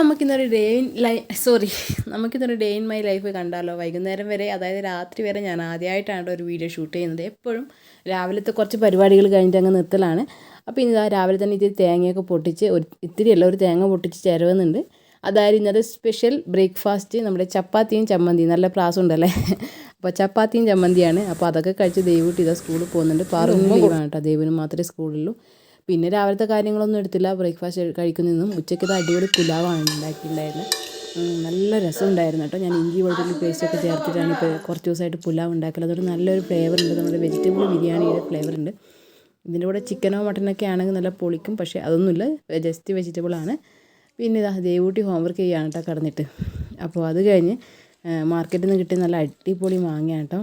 നമുക്കിന്നൊരു day in lie sorry നമുക്കിന്നൊരു day in my life കണ്ടാലോ? വൈകുന്നേരം വരെ അതായത് രാത്രി വരെ ഞാൻ ആദ്യമായിട്ടാണ് ഒരു വീഡിയോ ഷൂട്ട് ചെയ്യുന്നത്. എപ്പോഴും രാവിലത്തെ കുറച്ച് പരിപാടികൾ കഴിഞ്ഞിട്ട് അങ്ങ് നിർത്തലാണ്. അപ്പോൾ ഇനി രാവിലെ തന്നെ ഇത്തിരി തേങ്ങയൊക്കെ പൊട്ടിച്ച് ഒരു ഇത്തിരി അല്ല ഒരു തേങ്ങ പൊട്ടിച്ച് ചേരുവുന്നുണ്ട്. അതായത് ഇന്നത്തെ സ്പെഷ്യൽ ബ്രേക്ക്ഫാസ്റ്റ് നമ്മുടെ ചപ്പാത്തിയും ചമ്മന്തിയും. നല്ല പ്രാസം ഉണ്ടല്ലേ? അപ്പോൾ ചപ്പാത്തിയും ചമ്മന്തിയാണ്. അപ്പോൾ അതൊക്കെ കഴിച്ച് ദൈവം ഇതാ സ്കൂളിൽ പോകുന്നുണ്ട്. പാറുമ്പോൾ കേട്ടോ. ദൈവന് മാത്രമേ സ്കൂളുള്ളൂ പിന്നെ രാവിലത്തെ കാര്യങ്ങളൊന്നും എടുത്തില്ല. ബ്രേക്ക്ഫാസ്റ്റ് കഴിക്കുന്നതും ഉച്ചയ്ക്കത്തെ അടിപൊളി പുലാവാണ് ഉണ്ടാക്കിയിട്ടുണ്ടായിരുന്നത് നല്ല രസമുണ്ടായിരുന്നു കേട്ടോ. ഞാൻ ഇഞ്ചി വെളുത്തുള്ളി പേസ്റ്റൊക്കെ ചേർത്തിട്ടാണ് ഇപ്പോൾ കുറച്ച് ദിവസമായിട്ട് പുലാവ് ഉണ്ടാക്കൽ അതുകൊണ്ട് നല്ലൊരു ഫ്ലേവർ ഉണ്ട്. നമ്മുടെ വെജിറ്റബിൾ ബിരിയാണിയുടെ ഫ്ലേവർ ഉണ്ട്. ഇതിന്റെ കൂടെ ചിക്കനോ മട്ടനൊക്കെ ആണെങ്കിൽ നല്ല പൊളിക്കും. പക്ഷേ അതൊന്നുമില്ല. ജസ്റ്റ് വെജിറ്റബിൾ ആണ്. പിന്നെ ഇതാ ദേവൂട്ടി ഹോംവർക്ക് ചെയ്യാണ് കേട്ടോ കടന്നിട്ട്. അപ്പോൾ അത് കഴിഞ്ഞ് മാർക്കറ്റിൽ നിന്ന് കിട്ടിയ നല്ല അടിപൊളി മാങ്ങയാണ് കേട്ടോ.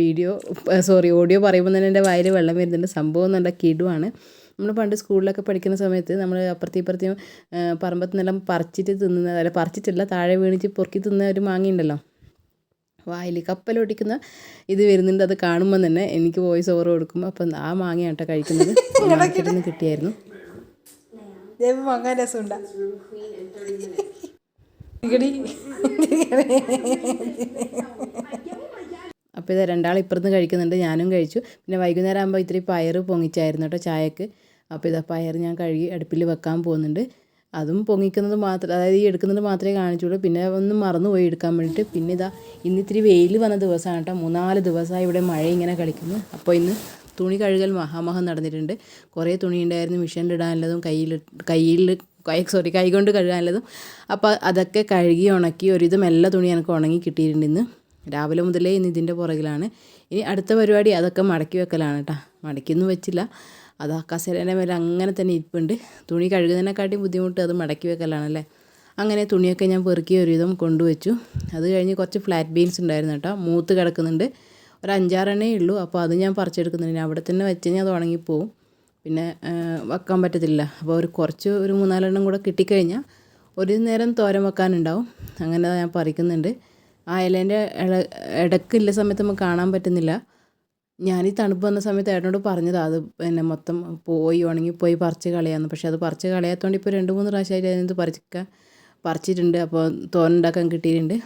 വീഡിയോ സോറി ഓഡിയോ പറയുമ്പോൾ തന്നെ എന്റെ വയറ് വെള്ളം വരുന്നുണ്ട്. സംഭവം നല്ല കിടുവാണ്. നമ്മൾ പണ്ട് സ്കൂളിലൊക്കെ പഠിക്കുന്ന സമയത്ത് നമ്മൾ അപ്പുറത്തി ഇപ്പുറത്തെയും പറമ്പത്ത് നിന്നെല്ലാം പറിച്ചിട്ട് തിന്നുന്ന അല്ല പറിച്ചിട്ടില്ല താഴെ വീണിച്ച് പൊറുക്കി തിന്ന ഒരു മാങ്ങ ഉണ്ടല്ലോ. വായിൽ കപ്പലൊടിക്കുന്ന ഇത് വരുന്നുണ്ട്. അത് കാണുമ്പോൾ തന്നെ എനിക്ക് വോയിസ് ഓവർ കൊടുക്കുമ്പോൾ അപ്പം ആ മാങ്ങയാണ് കേട്ടോ കഴിക്കുന്നത് കിട്ടിയായിരുന്നു. രസമുണ്ടാ. അപ്പോൾ ഇത് രണ്ടാൾ ഇപ്പുറത്ത് കഴിക്കുന്നുണ്ട് ഞാനും കഴിച്ചു. പിന്നെ വൈകുന്നേരം ആകുമ്പോൾ ഇത്തിരി പയർ പൊങ്ങിച്ചായിരുന്നു കേട്ടോ ചായക്ക്. അപ്പോൾ ഇതാ പയർ ഞാൻ കഴുകി അടുപ്പിൽ വെക്കാൻ പോകുന്നുണ്ട്. അതും പൊങ്ങിക്കുന്നത് മാത്രം അതായത് ഈ എടുക്കുന്നത് മാത്രമേ കാണിച്ചുള്ളൂ. പിന്നെ ഒന്ന് മറന്നുപോയി എടുക്കാൻ വേണ്ടിയിട്ട്. പിന്നെ ഇതാ ഇന്ന് ഇത്തിരി വെയിൽ വന്ന ദിവസമാണ് കേട്ടോ. മൂന്നാൽ ദിവസമായി ഇവിടെ മഴ ഇങ്ങനെ കളിക്കുന്നു. അപ്പോൾ ഇന്ന് തുണി കഴുകൽ മഹാമഹം നടന്നിട്ടുണ്ട്. കുറേ തുണി ഉണ്ടായിരുന്നു മിഷനിലിടാനുള്ളതും കയ്യിൽ കയ്യിൽ കൈ സോറി കൈകൊണ്ട് കഴുകാനുള്ളതും. അപ്പോൾ അതൊക്കെ കഴുകി ഉണക്കി ഒരിതും എല്ലാ തുണി എനിക്ക് ഉണങ്ങി കിട്ടിയിട്ടുണ്ട് ഇന്ന്. രാവിലെ മുതലേ ഇന്ന് ഇതിന്റെ പുറകിലാണ്. ഇനി അടുത്ത പരിപാടി അതൊക്കെ മടക്കി വെക്കലാണ് കേട്ടോ മടക്കിയൊന്നും വെച്ചില്ല. അത് ആ കസേരേന്റെ മേലെ അങ്ങനെ തന്നെ ഇരിപ്പുണ്ട്. തുണി കഴുകുന്നതിനെക്കാട്ടിയും ബുദ്ധിമുട്ട് അത് മടക്കി വെക്കലാണല്ലേ അങ്ങനെ തുണിയൊക്കെ ഞാൻ പെറുക്കി ഒരുവിധം കൊണ്ടുവച്ചു. അത് കഴിഞ്ഞ് കുറച്ച് ഫ്ലാറ്റ് ബീൻസ് ഉണ്ടായിരുന്നു കേട്ടോ മൂത്ത് കിടക്കുന്നുണ്ട്. ഒരു അഞ്ചാറെണ്ണേ ഉള്ളൂ. അപ്പോൾ അത് ഞാൻ പറിച്ചെടുക്കുന്നുണ്ട്. അവിടെ തന്നെ വെച്ച് കഴിഞ്ഞാൽ അത് ഉണങ്ങിപ്പോവും. പിന്നെ വെക്കാൻ പറ്റത്തില്ല. അപ്പോൾ ഒരു കുറച്ച് ഒരു മൂന്നാലെണ്ണം കൂടെ കിട്ടിക്കഴിഞ്ഞാൽ ഒരു നേരം തോരൻ വെക്കാനുണ്ടാവും. അങ്ങനെ ഞാൻ പറിക്കുന്നുണ്ട്. ആ ഇലേന്റെ ഇട ഇടയ്ക്കില്ല സമയത്ത് നമുക്ക് കാണാൻ പറ്റുന്നില്ല. ഞാൻ ഈ തണുപ്പ് വന്ന സമയത്ത് ഏട്ടനോട് പറഞ്ഞതാണ് അത് പിന്നെ മൊത്തം പോയി ഉണങ്ങി പോയി പറിച്ച് കളയാന്ന്. പക്ഷെ അത് പറിച്ച് കളയാത്തതുകൊണ്ട് ഇപ്പോൾ രണ്ട് മൂന്ന് പ്രാവശ്യമായിട്ട് അതിനകത്ത് പറിക്കാൻ പറിച്ചിട്ടുണ്ട്. അപ്പോൾ തോനുണ്ടാക്കാൻ കിട്ടിയിട്ടുണ്ട്.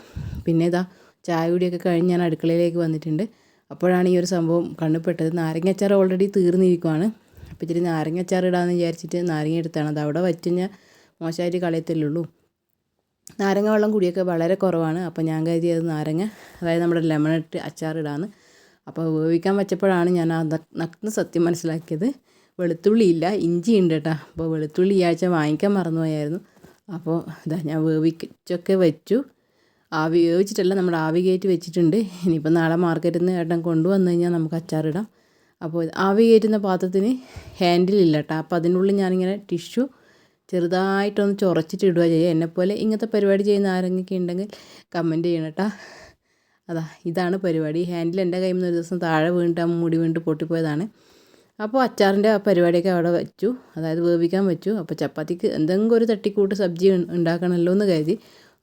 പിന്നെ ഇതാ ചായ കുടിയൊക്കെ കഴിഞ്ഞ് ഞാൻ അടുക്കളയിലേക്ക് വന്നിട്ടുണ്ട്. അപ്പോഴാണ് ഈ ഒരു സംഭവം കണ്ണുപെട്ടത് നാരങ്ങ അച്ചാർ ഓൾറെഡി തീർന്നിരിക്കുവാണ് അപ്പോൾ ഇച്ചിരി നാരങ്ങ അച്ചാർ ഇടാമെന്ന് വിചാരിച്ചിട്ട് നാരങ്ങ എടുത്താണ്. അത് അവിടെ വച്ച് കഴിഞ്ഞാൽ മോശമായിട്ട് കളയത്തില്ലുള്ളൂ നാരങ്ങ വെള്ളം കുടിയൊക്കെ വളരെ കുറവാണ്. അപ്പോൾ ഞാൻ കരുതിയത് നാരങ്ങ അതായത് നമ്മുടെ ലെമൺ ഇട്ട് അച്ചാറിടാന്ന് അപ്പോൾ വേവിക്കാൻ വെച്ചപ്പോഴാണ് ഞാൻ ആ നഗ്ന സത്യം മനസ്സിലാക്കിയത്. വെളുത്തുള്ളി ഇല്ല ഇഞ്ചി ഉണ്ട് കേട്ടോ. അപ്പോൾ വെളുത്തുള്ളി ഈ ആഴ്ച വാങ്ങിക്കാൻ മറന്നുപോയായിരുന്നു. അപ്പോൾ ഇതാ ഞാൻ വേവിച്ചൊക്കെ വെച്ചു. ആവി വേവിച്ചിട്ടല്ല നമ്മൾ ആവി കയറ്റി വെച്ചിട്ടുണ്ട്. ഇനിയിപ്പോൾ നാളെ മാർക്കറ്റിൽ നിന്ന് ഏട്ടൻ കൊണ്ടുവന്നു കഴിഞ്ഞാൽ നമുക്ക് അച്ചാറിടാം അപ്പോൾ ആവി കയറ്റുന്ന പാത്രത്തിന് ഹാൻഡിലില്ല കേട്ടോ. അപ്പോൾ അതിനുള്ളിൽ ഞാനിങ്ങനെ ടിഷ്യൂ ചെറുതായിട്ടൊന്ന് ചുറച്ചിട്ട് ഇടുക ചെയ്യുക. എന്നെപ്പോലെ ഇങ്ങനത്തെ പരിപാടി ചെയ്യുന്ന ആരെങ്കിലും ഉണ്ടെങ്കിൽ കമന്റ് ചെയ്യണം കേട്ടോ. അതാ ഇതാണ് പരിപാടി. ഹാൻഡിൽ എന്റെ കയ്യിൽ നിന്ന് ഒരു ദിവസം താഴെ വീണിട്ട് ആ മുടി വീണിട്ട് പൊട്ടിപ്പോയതാണ്. അപ്പോൾ അച്ചാറിന്റെ ആ പരിപാടിയൊക്കെ അവിടെ വെച്ചു. അതായത് വേവിക്കാൻ വെച്ചു. അപ്പോൾ ചപ്പാത്തിക്ക് എന്തെങ്കിലും ഒരു തട്ടിക്കൂട്ട് സബ്ജി ഉണ്ടാക്കണമല്ലോ എന്ന് കരുതി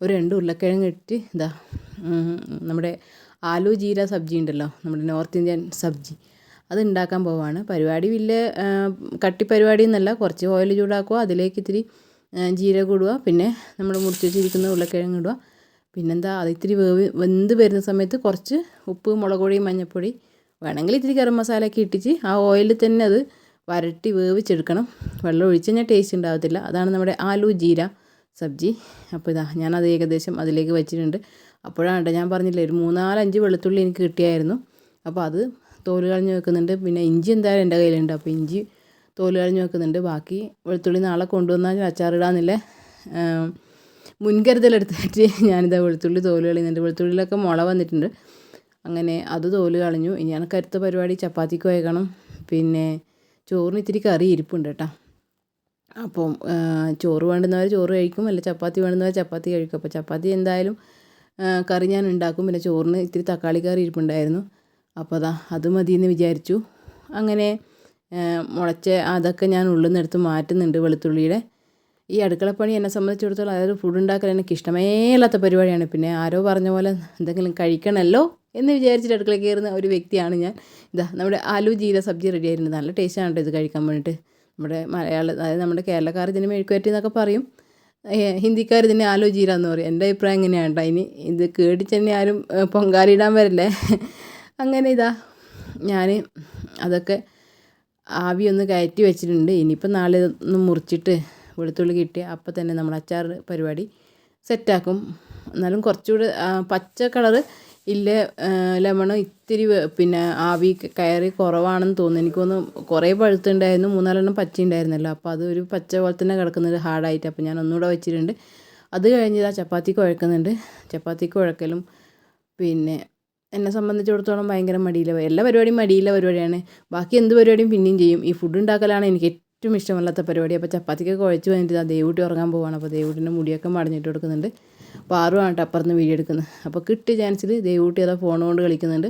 ഒരു രണ്ട് ഉരുളക്കിഴങ്ങ് ഇട്ട് ഇതാ നമ്മുടെ ആലു ജീര സബ്ജി ഉണ്ടല്ലോ നമ്മുടെ നോർത്ത് ഇന്ത്യൻ സബ്ജി. അത് ഉണ്ടാക്കാൻ പോവാണ്. പരിപാടി വലിയ കട്ടി പരിപാടി എന്നല്ല കുറച്ച് ഓയിൽ ചൂടാക്കുക അതിലേക്ക് ഇത്തിരി ജീരകം ഇടുക പിന്നെ നമ്മൾ മുറിച്ച് വെച്ചിരിക്കുന്ന ഉരുളക്കിഴങ്ങ് ഇടുക. പിന്നെന്താ അത് ഇത്തിരി വേവ് വെന്ത് വരുന്ന സമയത്ത് കുറച്ച് ഉപ്പ് മുളക് പൊടി മഞ്ഞൾപ്പൊടി വേണമെങ്കിൽ ഇത്തിരി ഗരം മസാല ഒക്കെ ഇട്ടിച്ച് ആ ഓയിലിൽ തന്നെ അത് വരട്ടി വേവിച്ചെടുക്കണം. വെള്ളം ഒഴിച്ച് കഴിഞ്ഞാൽ ടേസ്റ്റ് ഉണ്ടാകത്തില്ല അതാണ് നമ്മുടെ ആലു ജീര സബ്ജി. അപ്പോൾ ഇതാ ഞാനത് ഏകദേശം അതിലേക്ക് വെച്ചിട്ടുണ്ട്. അപ്പോഴാണ് ഞാൻ പറഞ്ഞില്ലേ ഒരു മൂന്നാലഞ്ച് വെളുത്തുള്ളി എനിക്ക് കിട്ടിയായിരുന്നു. അപ്പോൾ അത് തോൽ കളഞ്ഞ് വെക്കുന്നുണ്ട്. പിന്നെ ഇഞ്ചി എന്തായാലും എന്റെ കയ്യിലുണ്ട്. അപ്പോൾ ഇഞ്ചി തോൽ കളഞ്ഞ് വെക്കുന്നുണ്ട്. ബാക്കി വെളുത്തുള്ളി നാളെ കൊണ്ടുവന്നാൽ അച്ചാറിടാന്നില്ല മുൻകരുതലെടുത്തിട്ട് ഞാനിതാ വെളുത്തുള്ളി തോൽ കളയുന്നുണ്ട്. വെളുത്തുള്ളിയിലൊക്കെ മുള വന്നിട്ടുണ്ട്. അങ്ങനെ അത് തോൽ കളഞ്ഞു. ഇനി ഞാൻ അടുത്ത പരിപാടി. ചപ്പാത്തിക്ക് വയ്ക്കണം പിന്നെ ചോറിന് ഇത്തിരി കറി ഇരിപ്പുണ്ട് കേട്ടോ. അപ്പം ചോറ് വേണ്ടുന്നവർ ചോറ് കഴിക്കും. അല്ല ചപ്പാത്തി വേണ്ടുന്നവർ ചപ്പാത്തി കഴിക്കും. അപ്പോൾ ചപ്പാത്തി എന്തായാലും കറി ഞാൻ ഉണ്ടാക്കും. പിന്നെ ചോറിന് ഇത്തിരി തക്കാളി കറി ഇരിപ്പുണ്ടായിരുന്നു. അപ്പോൾ അതാ അത് മതിയെന്ന് വിചാരിച്ചു. അങ്ങനെ മുളച്ച അതൊക്കെ ഞാൻ ഉള്ളിൽ നിന്ന് മാറ്റുന്നുണ്ട് വെളുത്തുള്ളിയുടെ. ഈ അടുക്കളപ്പണി എന്നെ സംബന്ധിച്ചിടത്തോളം അതായത് ഫുഡ് ഉണ്ടാക്കാൻ എനിക്ക് ഇഷ്ടമേ ഇല്ലാത്ത പരിപാടിയാണ്. പിന്നെ ആരോ പറഞ്ഞ പോലെ എന്തെങ്കിലും കഴിക്കണമല്ലോ എന്ന് വിചാരിച്ചിട്ട് അടുക്കളയിൽ കയറുന്ന ഒരു വ്യക്തിയാണ് ഞാൻ. ഇതാ നമ്മുടെ ആലു ജീര സബ്ജി റെഡി ആയിരുന്നു നല്ല ടേസ്റ്റാണ് കേട്ടോ ഇത് കഴിക്കാൻ വേണ്ടിയിട്ട് നമ്മുടെ മലയാള അതായത് നമ്മുടെ കേരളക്കാർ ഇതിന് മെഴുക്കുവരട്ടി എന്നൊക്കെ പറയും. ഹിന്ദിക്കാർ ഇതിനെ ജീര എന്ന് പറയും. എന്റെ അഭിപ്രായം എങ്ങനെയാണ് കേട്ടോ ഇനി ഇത് കേടിച്ചെന്നെ ആരും ഏ, പൊങ്കാലിടാൻ വരില്ലേ? അങ്ങനെ ഇതാ. ഞാൻ അതൊക്കെ ആവി ഒന്ന് കയറ്റി വെച്ചിട്ടുണ്ട്. ഇനിയിപ്പോൾ നാളെ ഒന്ന് മുറിച്ചിട്ട് വെളുത്തുള്ളി കിട്ടി അപ്പം തന്നെ നമ്മൾ അച്ചാർ പരിപാടി സെറ്റാക്കും. എന്നാലും കുറച്ചുകൂടെ പച്ച കളറ് ഇല്ല ലെമൺ ഇത്തിരി പിന്നെ ആവി കയറി കുറവാണെന്ന് തോന്നുന്നു. എനിക്കൊന്ന് കുറേ പഴുത്തുണ്ടായിരുന്നു. മൂന്നാലെണ്ണം പച്ച ഉണ്ടായിരുന്നല്ലോ അപ്പോൾ അത് ഒരു പച്ച പോലെ തന്നെ കിടക്കുന്നത് ഹാർഡായിട്ട്. അപ്പോൾ ഞാൻ ഒന്നുകൂടെ വെച്ചിട്ടുണ്ട്. അത് കഴിഞ്ഞ് ചപ്പാത്തി കുഴക്കുന്നുണ്ട്. ചപ്പാത്തി കുഴക്കലും. പിന്നെ എന്നെ സംബന്ധിച്ചിടത്തോളം ഭയങ്കര മടിയില്ല എല്ലാ പരിപാടിയും മടിയില്ല പരിപാടിയാണ്. ബാക്കി എന്ത് പരിപാടിയും പിന്നെയും ചെയ്യും. ഈ ഫുഡ് ഉണ്ടാക്കലാണ് എനിക്ക് ഏറ്റവും ഇഷ്ടമല്ലാത്ത പരിപാടി. അപ്പോൾ ചപ്പാത്തിക്കൊക്കെ കുഴച്ച് വന്നിട്ട് ദേവൂട്ടി ഉറങ്ങാൻ പോവാണ്. അപ്പോൾ ദേവൂട്ടിന്റെ മുടിയൊക്കെ മടഞ്ഞിട്ട് കൊടുക്കുന്നുണ്ട്. അപ്പോൾ പാറുവാണ് കേട്ടോ അപ്പുറത്ത് വീഡിയോ എടുക്കുന്നത്. അപ്പോൾ കിട്ടിയ ചാൻസിൽ ദേവൂട്ടി അതാ ഫോൺ കൊണ്ട് കളിക്കുന്നുണ്ട്.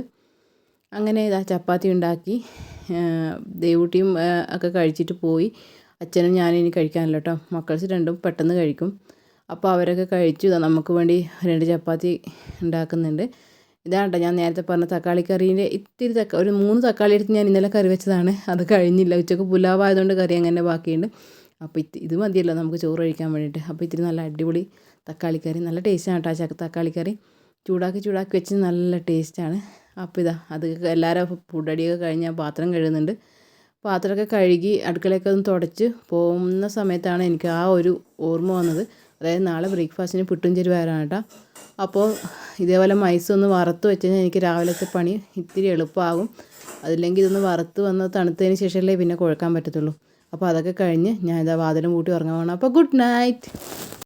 അങ്ങനെ ഇതാ ചപ്പാത്തി ഉണ്ടാക്കി ദേവൂട്ടിയും ഒക്കെ കഴിച്ചിട്ട് പോയി. അച്ഛനും ഞാനും ഇനി കഴിക്കാനല്ലോ കേട്ടോ മക്കൾസ് രണ്ടും പെട്ടെന്ന് കഴിക്കും. അപ്പോൾ അവരൊക്കെ കഴിച്ചു. നമുക്ക് വേണ്ടി രണ്ട് ചപ്പാത്തി ഉണ്ടാക്കുന്നുണ്ട്. ഇതാണ് ഞാൻ നേരത്തെ പറഞ്ഞ തക്കാളി കറീന്റെ ഇത്തിരി തക്ക ഒരു മൂന്ന് തക്കാളി എടുത്ത് ഞാൻ ഇന്നലെ കറി വെച്ചതാണ്. അത് കഴിഞ്ഞില്ല. ഉച്ചയ്ക്ക് പുലാവായതുകൊണ്ട് കറി അങ്ങനെ ബാക്കിയുണ്ട്. അപ്പോൾ ഇത് ഇത് മതിയല്ലോ നമുക്ക് ചോറ് കഴിക്കാൻ വേണ്ടിയിട്ട്. അപ്പോൾ ഇത്തിരി നല്ല അടിപൊളി തക്കാളി കറി. നല്ല ടേസ്റ്റാണ് കേട്ടോ ആ ചക്ക തക്കാളിക്കറി ചൂടാക്കി ചൂടാക്കി വെച്ച് നല്ല ടേസ്റ്റാണ്. അപ്പോൾ ഇതാ അത് എല്ലാവരും ഫുഡടിയൊക്കെ കഴിഞ്ഞ് ഞാൻ പാത്രം കഴുകുന്നുണ്ട്. പാത്രമൊക്കെ കഴുകി അടുക്കളയൊക്കെ ഒന്ന് തുടച്ച് പോകുന്ന സമയത്താണ് എനിക്ക് ആ ഒരു ഓർമ്മ വന്നത്. അതായത് നാളെ ബ്രേക്ക്ഫാസ്റ്റിന് പുട്ടും വരാൻ കേട്ടോ. അപ്പോൾ ഇതേപോലെ മൈസ് ഒന്ന് വറുത്ത് വെച്ച് കഴിഞ്ഞാൽ എനിക്ക് രാവിലത്തെ പണി ഇത്തിരി എളുപ്പമാകും. അതില്ലെങ്കിൽ ഇതൊന്ന് വറുത്ത് വന്ന് തണുത്തതിന് ശേഷമല്ലേ പിന്നെ കുഴക്കാൻ പറ്റത്തുള്ളൂ. അപ്പോൾ അതൊക്കെ കഴിഞ്ഞ് ഞാൻ ഇതാ വാതിലും കൂട്ടി ഉറങ്ങാൻ പോകണം അപ്പോൾ ഗുഡ് നൈറ്റ്.